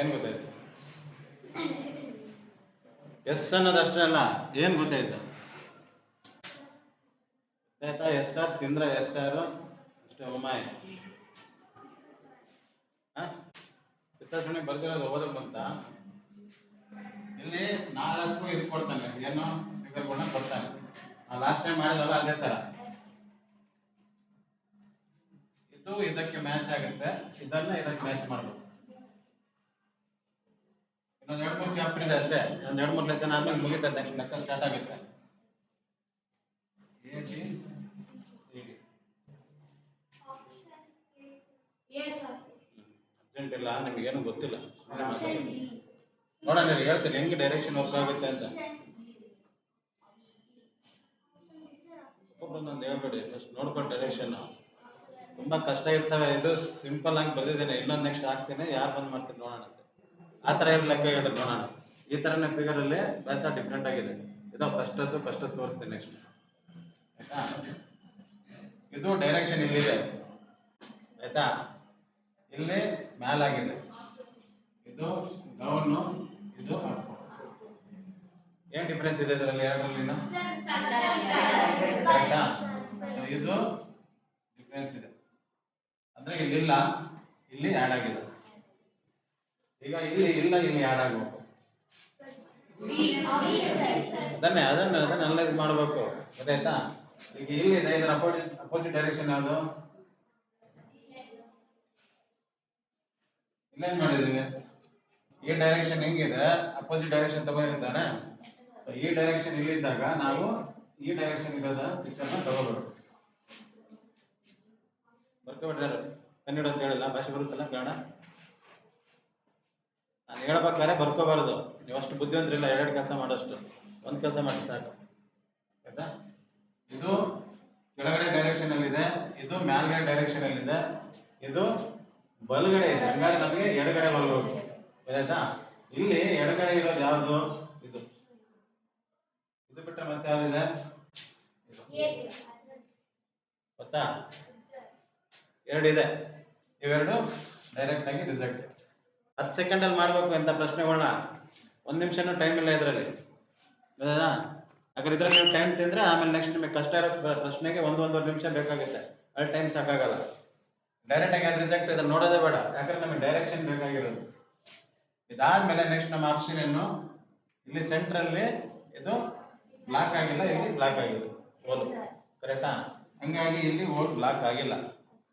ಏನು ಗೊತ್ತಾಯ್ತು? ಎಸ್ ಅನ್ನೋದು ಅಷ್ಟೇ ಅಲ್ಲ, ಏನು ಗೊತ್ತಾಯ್ತು? ಆಯ್ತಾ ಎಸ್ ಆರ್ ತಿಂದ್ರೆ ಎಸ್ ಆರ್ ಅಷ್ಟೇ ಉಮಾಯ ಹಾಂ? ಚಿತ್ತಾಸಣೆ ಬರ್ದಿರೋದು ಓದಕ್ ಬಂತ? ಇಲ್ಲಿ ನಾಲ್ಕು ಇದು ಕೊಡ್ತಾನೆ, ಏನು? ಫಿಗರ್ಗಳನ್ನ ಕೊಡ್ತಾನೆ. ಲಾಸ್ಟ್ ಟೈಮ್ ಮಾಡಿದಲ್ಲ ಅದೇ ತರ. ಇದು ಇದಕ್ಕೆ ಮ್ಯಾಚ್ ಆಗುತ್ತೆ, ಇದನ್ನ ಇದಕ್ಕೆ ಮ್ಯಾಚ್ ಮಾಡಬೇಕು. ಇನ್ನೊಂದ್ ಎರಡು ಮೂರು ಚಾಪ್ಟರ್ ಇದೆ ಅಷ್ಟೇ. ಒಂದ್ ಎರಡು ಮೂರು ಲೆಸನ್ ಆದ್ಮೇಲೆ ಮುಗಿತದೆ. ನೆಕ್ಸ್ಟ್ ಲೆಕ್ಕ ಸ್ಟಾರ್ಟ್ ಆಗುತ್ತೆ. A B C D urgent ಇಲ್ಲ ನಿಮಗೇನು ಗೊತ್ತಿಲ್ಲ. ನೋಡೋಣ ಹೇಳ್ತೀನಿ ಹೆಂಗೆ ಡೈರೆಕ್ಷನ್ ವರ್ಕ್ ಆಗುತ್ತೆ ಅಂತ. ಒಬ್ಬೊಂದೊಂದು ಹೇಳ್ಬೇಡಿ ಫಸ್ಟ್ ನೋಡ್ಕೊಂಡು ಡೈರೆಕ್ಷನ್ ತುಂಬಾ ಕಷ್ಟ ಇರ್ತವೆ. ಇದು ಸಿಂಪಲ್ ಆಗಿ ಬರ್ದಿದ್ದೇನೆ. ಇನ್ನೊಂದು ನೆಕ್ಸ್ಟ್ ಹಾಕ್ತೇನೆ. ಯಾರು ಬಂದ್ ಮಾಡ್ತೀನಿ ನೋಡೋಣ. ಆ ಥರ ಇರೋ ಲೆಕ್ಕ ಹೇಳಿ ನಾನು? ಈ ಥರನೇ ಫಿಗರ್ ಅಲ್ಲಿ ಬೇತ ಡಿಫ್ರೆಂಟ್ ಆಗಿದೆ. ಇದು ಫಸ್ಟ್ ಅದು ಫಸ್ಟ್ ತೋರಿಸ್ತೀನಿ ನೆಕ್ಸ್ಟ್ ಆಯ್ತಾ? ಇದು ಡೈರೆಕ್ಷನ್ ಇಲ್ಲಿದೆ. ಆಯ್ತಾ? ಇಲ್ಲಿ ಮೇಲಾಗಿದೆ ಇದು ಡೌನು ಇದು. ಏನ್ ಡಿಫ್ರೆನ್ಸ್ ಇದೆ ಇದರಲ್ಲಿ ಎರಡರಲ್ಲಿ ಆಯ್ತಾ? ಇದು ಡಿಫ್ರೆನ್ಸ್ ಇದೆ. ಅಂದ್ರೆ ಇಲ್ಲಿಲ್ಲ, ಇಲ್ಲಿ ಆಡ್ ಆಗಿದೆ. ಈಗ ಇಲ್ಲಿ ಇಲ್ಲ ಇಲ್ಲಿ ಯಾಡ್ ಆಗಬೇಕು? ಅದನ್ನೇ ಅದನ್ನೇ, ಅದನ್ನ ಅನಲೈಸ್ ಮಾಡಬೇಕು. ಗೊತ್ತಾಯ್ತಾ? ಈಗ ಇಲ್ಲಿದೆ ಇದರ ಅಪೋಸಿಟ್ ಅಪೋಸಿಟ್ ಡೈರೆಕ್ಷನ್ ಯಾವುದು? ಇಲ್ಲೇನ್ ಮಾಡಿದೀವಿ ಈ ಡೈರೆಕ್ಷನ್ ಹೆಂಗಿದೆ? ಅಪೋಸಿಟ್ ಡೈರೆಕ್ಷನ್ ತಗೊಂಡಿರ್ತಾನೆ ಈ ಡೈರೆಕ್ಷನ್ ಇಲ್ಲಿದ್ದಾಗ ನಾವು ಈ ಡೈರೆಕ್ಷನ್ ಇರೋದ ಪಿಕ್ಚರ್ನ ತಗೋಬೇಕು. ಬರ್ಕೊಬಿಟ್ರೆ ಕನ್ನಡ ಅಂತ ಹೇಳಿಲ್ಲ, ಭಾಷೆ ಬರುತ್ತಲ್ಲ, ಕನ್ನಡ? ನಾನು ಹೇಳ್ಬೇಕಾದ್ರೆ ಬರ್ಕೋಬಾರದು. ನೀವು ಅಷ್ಟು ಬುದ್ಧಿವಂತರಿಲ್ಲ ಎರಡೆರಡು ಕೆಲಸ ಮಾಡೋಷ್ಟು. ಒಂದು ಕೆಲಸ ಮಾಡಿ ಸಾಕು. ಆಯ್ತಾ? ಇದು ಕೆಳಗಡೆ ಡೈರೆಕ್ಷನ್ ಅಲ್ಲಿ ಇದೆ ಇದು ಮೇಲ್ಗಡೆ ಡೈರೆಕ್ಷನ್ ಅಲ್ಲಿ ಇದೆ ಇದು ಬಲಗಡೆ ಇದೆ. ಹಂಗಾದ್ರೆ ನಮಗೆ ಎಡಗಡೆ ಬರಬೇಕು. ಆಯ್ತಾ ಇಲ್ಲಿ ಎಡಗಡೆ ಇರೋದು ಯಾವುದು? ಇದು. ಇದು ಬಿಟ್ರೆ ಮತ್ತೆ ಯಾವ್ದಿದೆ. ಗೊತ್ತಾ? ಎರಡಿದೆ. ಇವೆರಡು ಡೈರೆಕ್ಟ್ ಆಗಿ ರಿಸಲ್ಟ್ ಹತ್ತು ಸೆಕೆಂಡಲ್ಲಿ ಮಾಡಬೇಕು ಎಂಥ ಪ್ರಶ್ನೆಗಳನ್ನ ಒಂದು ನಿಮಿಷನೂ ಟೈಮ್ ಇಲ್ಲ ಇದರಲ್ಲಿ. ಹೌದಾ ಹಾಗಾದ್ರೆ ಇದ್ರಲ್ಲಿ ನೀವು ಟೈಮ್ ತಿಂದರೆ ಆಮೇಲೆ ನೆಕ್ಸ್ಟ್ ನಿಮಗೆ ಕಷ್ಟ ಇರೋ ಪ್ರ- ಪ್ರಶ್ನೆಗೆ ಒಂದು ಒಂದೂವರೆ ನಿಮಿಷ ಬೇಕಾಗುತ್ತೆ. ಅಲ್ಲಿ ಟೈಮ್ ಸಾಕಾಗಲ್ಲ. ಡೈರೆಕ್ಟ್ ಆಗಿ ಅದು ರಿಜೆಕ್ಟ್ ಇದನ್ನು ನೋಡೋದೇ ಬೇಡ. ಯಾಕಂದ್ರೆ ನಮಗೆ ಡೈರೆಕ್ಷನ್ ಬೇಕಾಗಿರೋದು. ಇದಾದ್ಮೇಲೆ ನೆಕ್ಸ್ಟ್ ನಮ್ಮ ಆಪ್ಷನ್ ಏನು ಇಲ್ಲಿ ಸೆಂಟ್ರಲ್ಲಿ ಇದು ಬ್ಲಾಕ್ ಆಗಿಲ್ಲ, ಇಲ್ಲಿ ಬ್ಲಾಕ್ ಆಗಿದೆ ಓಲ್ ಕರೆಕ್ಟಾ ಹಂಗಾಗಿ ಇಲ್ಲಿ ಓಲ್ ಬ್ಲಾಕ್ ಆಗಿಲ್ಲ.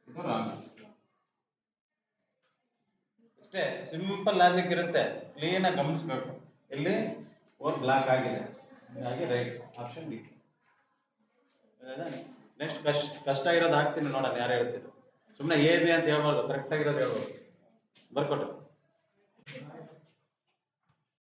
ಇದು ರಾಂಗ್ ಇಷ್ಟೇ ಸಿಂಪಲ್ ಲಾಜಿಕ್ ಇರುತ್ತೆ. ಕ್ಲೀನ್ ಆಗಿ ಗಮನಿಸ್ಬೇಕು. ಇಲ್ಲಿ ಓದ್ ಬ್ಲಾಕ್ ಆಗಿದೆ. ಹಾಗಾಗಿ ರೈಟ್ ಆಪ್ಷನ್ ಡಿ ನೆಕ್ಸ್ಟ್ ಕಷ್ಟ ಕಷ್ಟ ಇರೋದು ಹಾಕ್ತೀನಿ ನೋಡೋಣ, ಯಾರು ಹೇಳ್ತೀರಿ ಸುಮ್ಮನೆ ಎ ಬಿ ಅಂತ ಹೇಳ್ಬಾರ್ದು ಕರೆಕ್ಟ್ ಆಗಿರೋದು ಹೇಳ್ಬೋದು. ಬರ್ಕೊಟ್ಟು.